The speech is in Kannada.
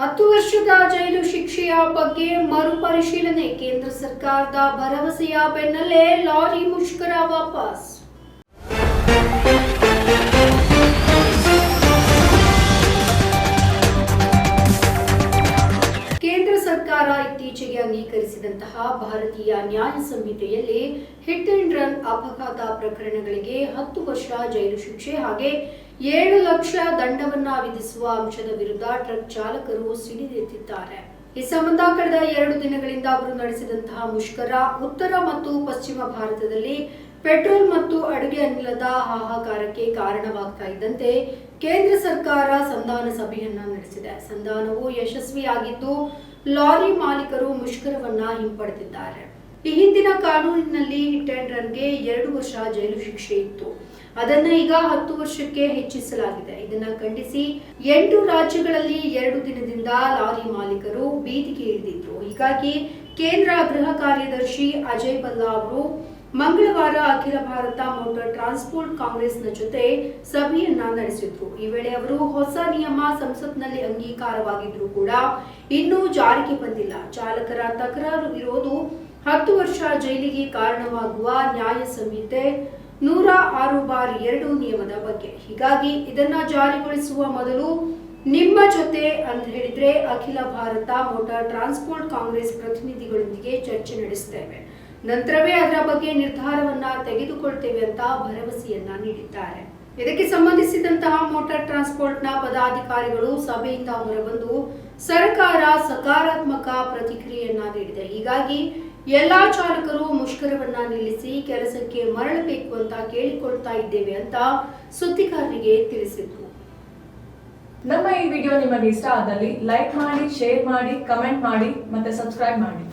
ಹತ್ತು ವರ್ಷದ ಜೈಲು ಶಿಕ್ಷೆಯ ಬಗ್ಗೆ ಮರುಪರಿಶೀಲನೆ ಕೇಂದ್ರ ಸರ್ಕಾರದ ಭರವಸೆಯ ಬೆನ್ನಲ್ಲೇ ಲಾರಿ ಮುಷ್ಕರ ವಾಪಸ್. ಇತ್ತೀಚೆಗೆ ಅಂಗೀಕರಿಸಿದಂತಹ ಭಾರತೀಯ ನ್ಯಾಯ ಸಂಹಿತೆಯಲ್ಲಿ ಹಿಟ್ ಅಂಡ್ ರನ್ ಅಪಘಾತ ಪ್ರಕರಣಗಳಿಗೆ ಹತ್ತು ವರ್ಷ ಜೈಲು ಶಿಕ್ಷೆ ಹಾಗೆ ಏಳು ಲಕ್ಷ ದಂಡವನ್ನ ವಿಧಿಸುವ ಅಂಶದ ವಿರುದ್ಧ ಟ್ರಕ್ ಚಾಲಕರು ಸಿಡಿದೆತ್ತಿದ್ದಾರೆ. ಈ ಸಂಬಂಧ ಕಳೆದ ಎರಡು ದಿನಗಳಿಂದ ಅವರು ನಡೆಸಿದಂತಹ ಮುಷ್ಕರ ಉತ್ತರ ಮತ್ತು ಪಶ್ಚಿಮ ಭಾರತದಲ್ಲಿ ಪೆಟ್ರೋಲ್ ಮತ್ತು ಅಡುಗೆ ಅನಿಲದ ಹಾಹಾಕಾರಕ್ಕೆ ಕಾರಣವಾಗ್ತಾ ಇದ್ದಂತೆ ಕೇಂದ್ರ ಸರ್ಕಾರ ಸಂಧಾನ ಸಭೆಯನ್ನ ನಡೆಸಿದೆ. ಸಂಧಾನವು ಯಶಸ್ವಿಯಾಗಿದ್ದು ಲಾರಿ ಮಾಲೀಕರು ಮುಷ್ಕರವನ್ನ ಹಿಂಪಡೆದಿದ್ದಾರೆ. ಈ ಹಿಂದಿನ ಕಾನೂನಿನಲ್ಲಿ ಹಿಟ್ ಅಂಡ್ ರನ್ಗೆ ಎರಡು ವರ್ಷ ಜೈಲು ಶಿಕ್ಷೆ ಇತ್ತು. ಅದನ್ನ ಈಗ ಹತ್ತು ವರ್ಷಕ್ಕೆ ಹೆಚ್ಚಿಸಲಾಗಿದೆ. ಇದನ್ನ ಖಂಡಿಸಿ ಎಂಟು ರಾಜ್ಯಗಳಲ್ಲಿ ಎರಡು ದಿನದಿಂದ ಲಾರಿ ಮಾಲೀಕರು ಬೀದಿಗೆ ಇಳಿದಿದ್ರು. ಹೀಗಾಗಿ ಕೇಂದ್ರ ಗೃಹ ಕಾರ್ಯದರ್ಶಿ ಅಜಯ್ ಬಲ್ಲಾ ಅವರು ಮಂಗಳವಾರ ಅಖಿಲ ಭಾರತ ಮೋಟಾರ್ ಟ್ರಾನ್ಸ್ಪೋರ್ಟ್ ಕಾಂಗ್ರೆಸ್ನ ಜೊತೆ ಸಭೆಯನ್ನ ನಡೆಸಿದ್ರು. ಈ ವೇಳೆ ಅವರು ಹೊಸ ನಿಯಮ ಸಂಸತ್ನಲ್ಲಿ ಅಂಗೀಕಾರವಾಗಿದ್ರು ಕೂಡ ಇನ್ನೂ ಜಾರಿಗೆ ಬಂದಿಲ್ಲ. ಚಾಲಕರ ತಕರಾರು ಇರೋದು ಹತ್ತು ವರ್ಷ ಜೈಲಿಗೆ ಕಾರಣವಾಗುವ ನ್ಯಾಯ ಸಂಹಿತೆ ನೂರ ಆರು ಬಾರ್ ಎರಡು ನಿಯಮದ ಬಗ್ಗೆ. ಹೀಗಾಗಿ ಇದನ್ನ ಜಾರಿಗೊಳಿಸುವ ಮೊದಲು ನಿಮ್ಮ ಜೊತೆ ಅಂತ ಹೇಳಿದ್ರೆ ಅಖಿಲ ಭಾರತ ಮೋಟಾರ್ ಟ್ರಾನ್ಸ್ಪೋರ್ಟ್ ಕಾಂಗ್ರೆಸ್ ಪ್ರತಿನಿಧಿಗಳೊಂದಿಗೆ ಚರ್ಚೆ ನಡೆಸುತ್ತೇವೆ ನಂತರವೇ ಅದರ ಬಗ್ಗೆ ನಿರ್ಧಾರವನ್ನ ತೆಗೆದುಕೊಳ್ತೇವೆ ಅಂತ ಭರವಸೆಯನ್ನ ನೀಡಿದ್ದಾರೆ. ಇದಕ್ಕೆ ಸಂಬಂಧಿಸಿದಂತಹ ಮೋಟಾರ್ ಟ್ರಾನ್ಸ್ಪೋರ್ಟ್ನ ಪದಾಧಿಕಾರಿಗಳು ಸಭೆಯಿಂದ ಹೊರಬಂದು ಸರ್ಕಾರ ಸಕಾರಾತ್ಮಕ ಪ್ರತಿಕ್ರಿಯೆಯನ್ನ ನೀಡಿದೆ. ಹೀಗಾಗಿ ಎಲ್ಲಾ ಚಾಲಕರು ಮುಷ್ಕರವನ್ನ ನಿಲ್ಲಿಸಿ ಕೆಲಸಕ್ಕೆ ಮರಳಬೇಕು ಅಂತ ಕೇಳಿಕೊಳ್ತಾ ಇದ್ದೇವೆ ಅಂತ ಸುದ್ದಿಗಾರರಿಗೆ ತಿಳಿಸಿದ್ರು. ನಮ್ಮ ಈ ವಿಡಿಯೋ ನಿಮಗೆ ಇಷ್ಟ ಆದಲ್ಲಿ ಲೈಕ್ ಮಾಡಿ, ಶೇರ್ ಮಾಡಿ, ಕಮೆಂಟ್ ಮಾಡಿ ಮತ್ತೆ ಸಬ್ಸ್ಕ್ರೈಬ್ ಮಾಡಿ.